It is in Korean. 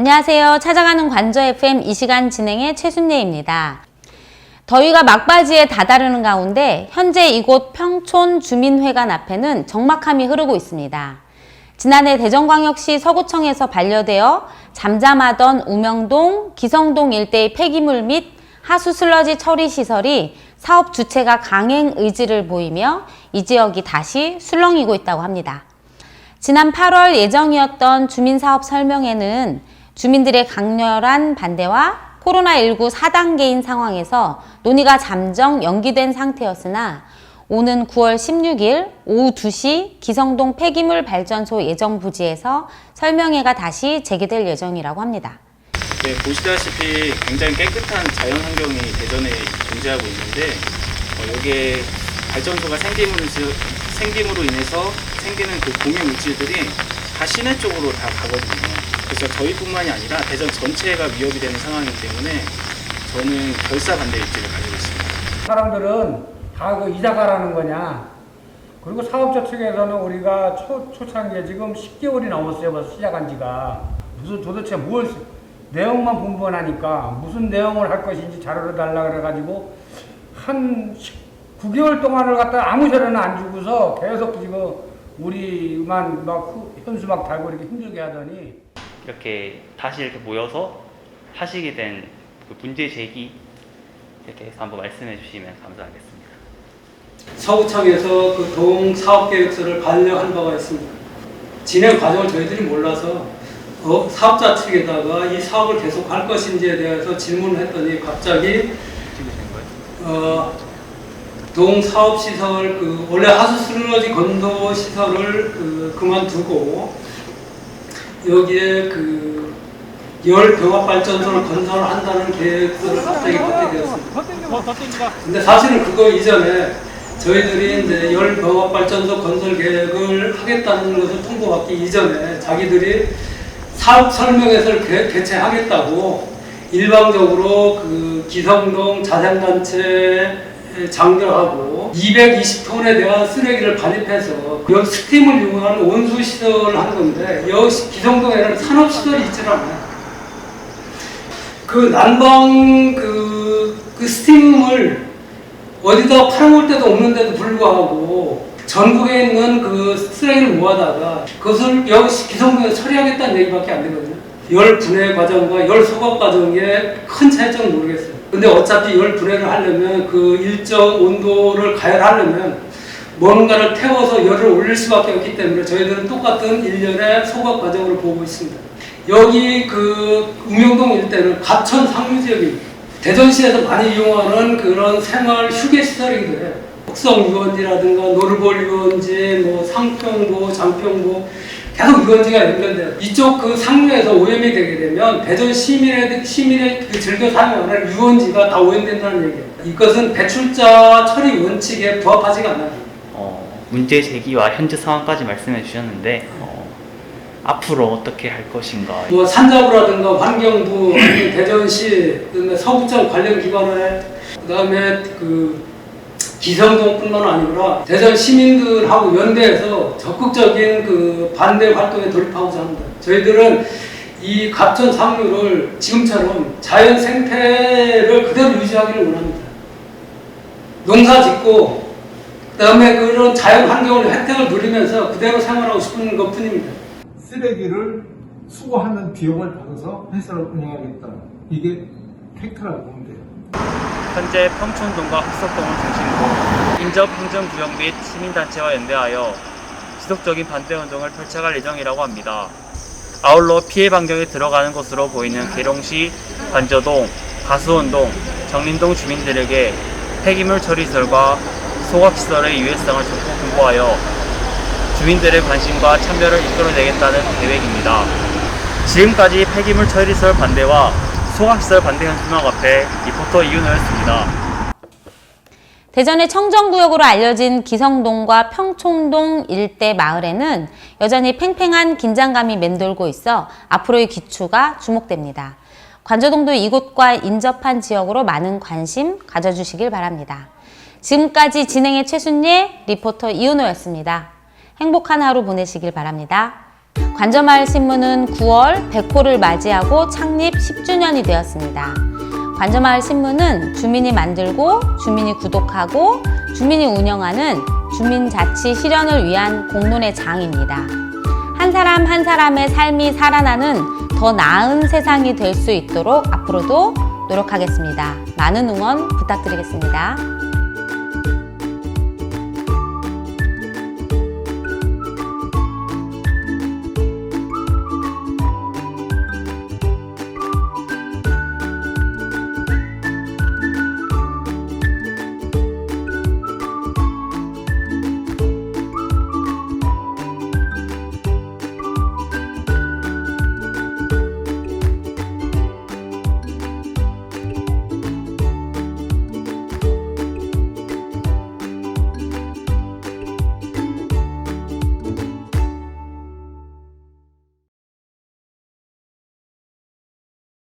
안녕하세요. 찾아가는 관저 FM 이 시간 진행의 최순예입니다. 더위가 막바지에 다다르는 가운데 현재 이곳 평촌 주민회관 앞에는 적막함이 흐르고 있습니다. 지난해 대전광역시 서구청에서 반려되어 잠잠하던 우명동, 기성동 일대의 폐기물 및 하수 슬러지 처리 시설이 사업 주체가 강행 의지를 보이며 이 지역이 다시 술렁이고 있다고 합니다. 지난 8월 예정이었던 주민사업 설명회는 주민들의 강렬한 반대와 코로나19 4단계인 상황에서 논의가 잠정 연기된 상태였으나 오는 9월 16일 오후 2시 기성동 폐기물 발전소 예정 부지에서 설명회가 다시 재개될 예정이라고 합니다. 네, 보시다시피 굉장히 깨끗한 자연 환경이 대전에 존재하고 있는데 어, 여기에 발전소가 생김으로, 생김으로 인해서 생기는 그 공유 물질들이 다 시내 쪽으로 다 가거든요. 그래서 저희뿐만이 아니라 대전 전체가 위협이 되는 상황이기 때문에 저는 결사 반대 입지를 가지고 있습니다. 사람들은 다 그 이사 가라는 거냐. 그리고 사업자 측에서는 우리가 초, 초창기에 지금 10개월이 넘었어요. 벌써 시작한 지가. 무슨 도대체 뭘, 쓰- 내용만 분분하니까 무슨 내용을 할 것인지 자료를 달라 그래가지고 한 9개월 동안을 갖다 아무 자료는 안 주고서 계속 지금 우리만 막 후- 현수 막 달고 이렇게 힘들게 하더니 이렇게 다시 이렇게 모여서 하시게 된 그 문제 제기에 대해서 한번 말씀해 주시면 감사하겠습니다. 서구청에서 그 도움 사업 계획서를 반려한 바가 있습니다. 진행 과정을 저희들이 몰라서 어, 사업자 측에다가 이 사업을 계속 할 것인지에 대해서 질문을 했더니 갑자기 어, 동 사업 시설 그 원래 하수 슬러지 건도 시설을 그 그만두고 여기에 그 열 병합 발전소를 건설한다는 계획서를 갑자기 갖게 되었습니다. 근데 사실은 그거 이전에 저희들이 이제 열 병합 발전소 건설 계획을 하겠다는 것을 통보받기 이전에 자기들이 사업 설명회를 개, 개최하겠다고 일방적으로 그 기성동 자생단체 장려하고 220톤에 대한 쓰레기를 반입해서 여기 스팀을 이용하는 온수 시설을 한 건데 여기 기성동에는 산업 시설이 있질 않아요. 그 난방 그, 그 스팀을 어디다 팔아먹을 데도 없는데도 불구하고 전국에 있는 그 쓰레기를 모아다가 그것을 여기 기성동에 처리하겠다는 얘기밖에 안 되거든요. 열 분해 과정과 열 소각 과정에 큰 차이점은 모르겠어요. 근데 어차피 열 분해를 하려면 그 일정 온도를 가열하려면 뭔가를 태워서 열을 올릴 수밖에 없기 때문에 저희들은 똑같은 일련의 소각 과정으로 보고 있습니다. 여기 그 우명동 일대는 가천 상류 지역입니다. 대전시에서 많이 이용하는 그런 생활 휴게 시설이기도 해요. 국성 유원지라든가 노르볼 유원지, 뭐 상평보, 장평보 계속 유원지가 연결돼요. 이쪽 그 상류에서 오염이 되게 되면 대전 시민의 시민의 그 즐겨 사용하는 유원지가 다 오염된다는 얘기예요. 이것은 배출자 처리 원칙에 부합하지가 않아요. 어, 문제 제기와 현재 상황까지 말씀해 주셨는데 어, 앞으로 어떻게 할 것인가 뭐 산자부라든가 환경부, 아니면 대전시, 그다음에 서구청 관련 기관에 그다음에 그 기성동뿐만 아니라 대전 시민들하고 연대해서 적극적인 그 반대 활동에 돌입하고자 합니다. 저희들은 이 갑천 상류를 지금처럼 자연 생태를 그대로 유지하기를 원합니다. 농사 짓고 그다음에 그런 자연 환경을 혜택을 누리면서 그대로 생활하고 싶은 것뿐입니다. 쓰레기를 수거하는 비용을 받아서 회사를 운영하겠다. 이게 팩트라고 보면 돼요. 현재 평촌동과 흑석동을 중심으로 인접 행정구역 및 시민단체와 연대하여 지속적인 반대 운동을 펼쳐갈 예정이라고 합니다. 아울러 피해 반경에 들어가는 것으로 보이는 계룡시 관저동, 가수원동, 정림동 주민들에게 폐기물 처리시설과 소각시설의 유해성을 적극 공고하여 주민들의 관심과 참여를 이끌어내겠다는 계획입니다. 지금까지 폐기물 처리시설 반대와 소각시설 반대 현수막 앞에 리포터 이윤호였습니다. 대전의 청정구역으로 알려진 기성동과 평촌동 일대 마을에는 여전히 팽팽한 긴장감이 맴돌고 있어 앞으로의 기추가 주목됩니다. 관저동도 이곳과 인접한 지역으로 많은 관심 가져주시길 바랍니다. 지금까지 진행의 최순예, 리포터 이은호였습니다. 행복한 하루 보내시길 바랍니다. 관저마을 신문은 9월 100호를 맞이하고 창립 10주년이 되었습니다. 관저마을 신문은 주민이 만들고 주민이 구독하고 주민이 운영하는 주민 자치 실현을 위한 공론의 장입니다. 한 사람 한 사람의 삶이 살아나는 더 나은 세상이 될 수 있도록 앞으로도 노력하겠습니다. 많은 응원 부탁드리겠습니다.